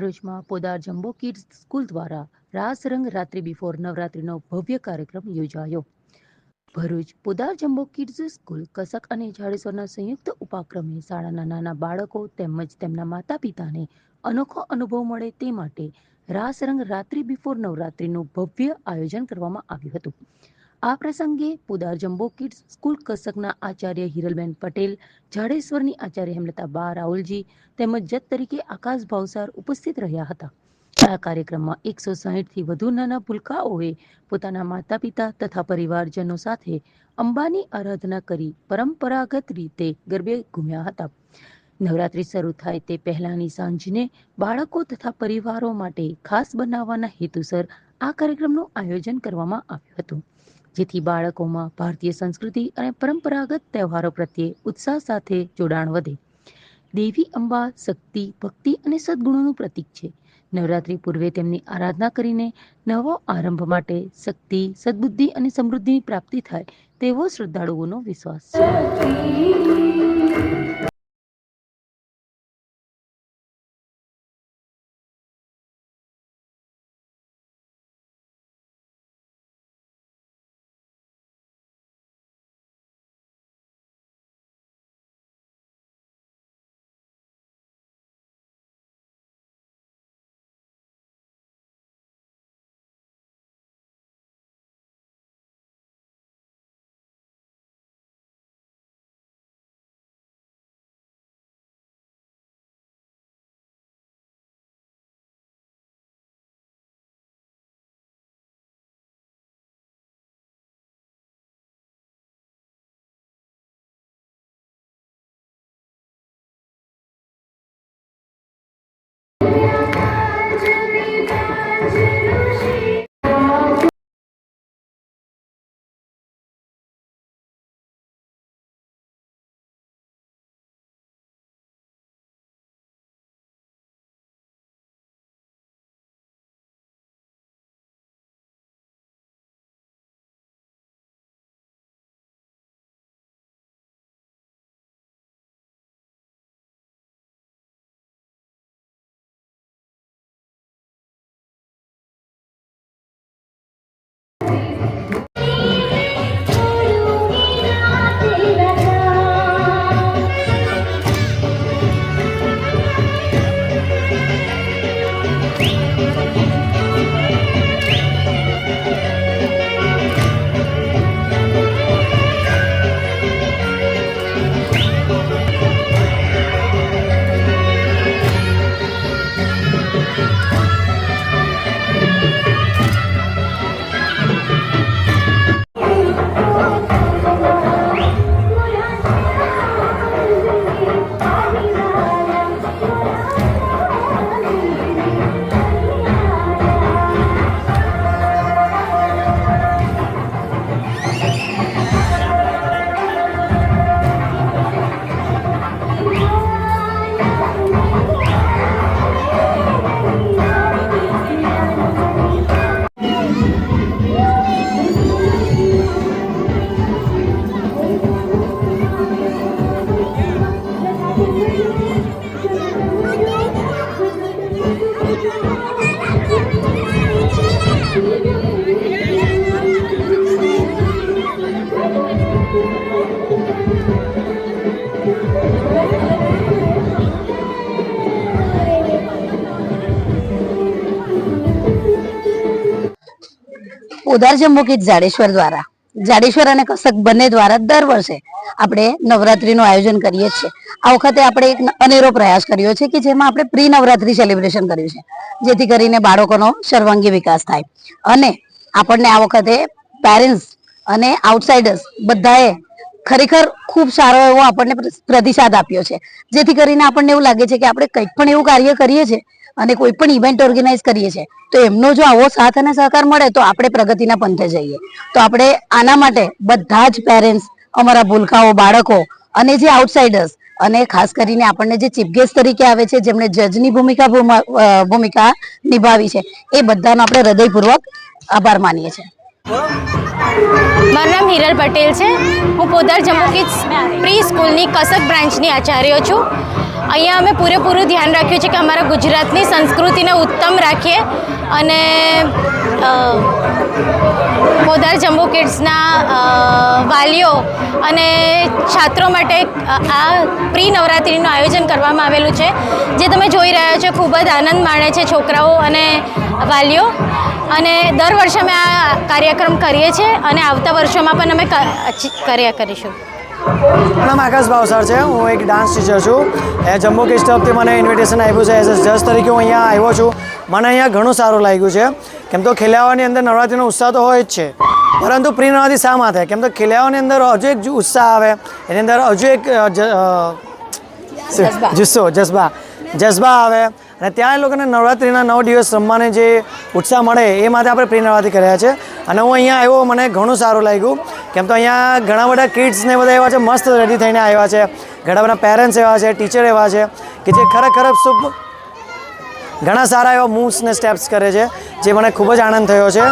ભરૂચમાં Podar jumbo kids school દ્વારા રાસ રંગ રાત્રિ બિફોર નવરાત્રિનો ભવ્ય કાર્યક્રમ યોજાયો. Bharuch Podar jumbo kids school Kasak અને જાડેશ્વરના સંયુક્ત ઉપક્રમે શાળાના નાના બાળકો તેમજ તેમના માતા પિતાને અનોખો અનુભવ મળે તે માટે રાસ રંગ રાત્રિ બિફોર નવરાત્રિનું ભવ્ય આયોજન કરવામાં આવ્યું હતું. આ પ્રસંગે પુદાર જમ્બો કિડ્સ સ્કૂલ કસકના આચાર્ય હિરલબેન પટેલ, જાડેશ્વરની આચાર્ય હેમલતા બા રાહુલજી તેમજ જત તરીકે આકાશ ભાવસાર ઉપસ્થિત રહ્યા હતા. આ કાર્યક્રમમાં એકસો થી વધુ નાના ભૂલકાઓએ પોતાના માતા પિતા તથા પરિવારજનો સાથે અંબાની આરાધના કરી પરંપરાગત રીતે ગરબે ઘૂમ્યા હતા. નવરાત્રી શરૂ થાય તે પહેલાની સાંજને બાળકો તથા પરિવારો માટે ખાસ બનાવવાના હેતુસર આ કાર્યક્રમનું આયોજન કરવામાં આવ્યું હતું. જેથી બાળકોમાં ભારતીય સંસ્કૃતિ અને પરંપરાગત તહેવારો પ્રત્યે ઉત્સાહ સાથે જોડાણ વધે. દેવી અંબા શક્તિ, ભક્તિ અને સદગુણોનું પ્રતીક છે. નવરાત્રી પૂર્વે તેમની આરાધના કરીને નવો આરંભ માટે શક્તિ, સદબુદ્ધિ અને સમૃદ્ધિની પ્રાપ્તિ થાય તેવો શ્રદ્ધાળુઓનો વિશ્વાસ છે. જમ્મુકીત જાડેશ્વર દ્વારા. જાડેશ્વર અને કસક બંને દ્વારા દર વર્ષે આપણે નવરાત્રીનું આયોજન કરીએ છીએ. આ વખતે આપણે એક અનેરો પ્રયાસ કર્યો છે કે જેમાં આપણે પ્રી નવરાત્રી સેલિબ્રેશન કર્યું છે. જેથી કરીને બાળકોનો સર્વાંગી વિકાસ થાય. અને આપણને આ વખતે પેરેન્ટ્સ અને આઉટસાઇડર્સ બધાએ ખરેખર ખૂબ સારો એવો આપણને પ્રતિસાદ આપ્યો છે. જેથી કરીને આપણને એવું લાગે છે કે આપણે કંઈક પણ એવું કાર્ય કરીએ છીએ અને કોઈ પણ ઇવેન્ટ ઓર્ગેનાઇઝ કરીએ છીએ, તો એમનો જો આવો સાથ અને સહકાર મળે, તો આપણે પ્રગતિના પંથે જઈએ. તો આપણે આના માટે બધા જ પેરેન્ટ્સ અમારા ભૂલકાઓ, બાળકો અને જે આઉટસાઇડર્સ અને ખાસ કરીને આપણને જે ચીફ ગેસ્ટ તરીકે આવે છે, જેમણે જજની ભૂમિકા ભૂમા- ભૂમિકા નિભાવી છે, એ બધાનો આપણે હૃદયપૂર્વક આભાર માનીએ છીએ. મારું નામ હિરલ પટેલ છે. હું પોદર જમ્મુ કિડ્સ સ્કૂલની કસક બ્રાન્ચની આચાર્ય છું. અહીંયા અમે પૂરેપૂરું ધ્યાન રાખ્યું છે કે અમારા ગુજરાતની સંસ્કૃતિને ઉત્તમ રાખીએ અને પોદાર જમ્બો કિડ્સના વાલીઓ અને છાત્રો માટે આ પ્રી નવરાત્રિનું આયોજન કરવામાં આવેલું છે, જે તમે જોઈ રહ્યા છો, ખૂબ જ આનંદ માણે છે છોકરાઓ અને વાલીઓ. અને દર વર્ષે અમે આ કાર્યક્રમ કરીએ છીએ અને આવતા વર્ષોમાં પણ અમે કર્યા કરીશું. નામ આકાશ ભાવસાર છે. હું એક ડાન્સ ટીચર છું. એ જમ્મુ તરફથી મને ઇન્વિટેશન આપ્યું છે. એઝ અ જજ તરીકે હું અહીંયા આવ્યો છું. મને અહીંયા ઘણું સારું લાગ્યું છે. કેમ તો ખેલાવાની અંદર નવરાત્રિનો ઉત્સાહ તો હોય જ છે. પરંતુ પ્રી નવરાત્રિ શા માટે? કેમ તો ખેલાવાની અંદર હજુ એક ઉત્સાહ આવે. એની અંદર હજુ એક જુસ્સો જજ્બા જજ્બા આવે અને ત્યાં એ લોકોને નવરાત્રિના નવ દિવસ રમવાને જે ઉત્સાહ મળે એ માટે આપણે પ્રી નવરાત્રિ કર્યા છે. અને હું અહીંયા આવ્યો મને ઘણું સારું લાગ્યું. કેમ તો અહીંયા ઘણા બધા કિડ્સ ને બધા એવા છે, મસ્ત રેડી થઈને આવ્યા છે. ઘણા બધા પેરેન્ટ્સ એવા છે ટીચર એવા છે, કે જે ખરેખર શુભ ઘણા સારા એવા મૂવ્સ ને સ્ટેપ્સ કરે છે, જે મને ખૂબ જ આનંદ થયો છે.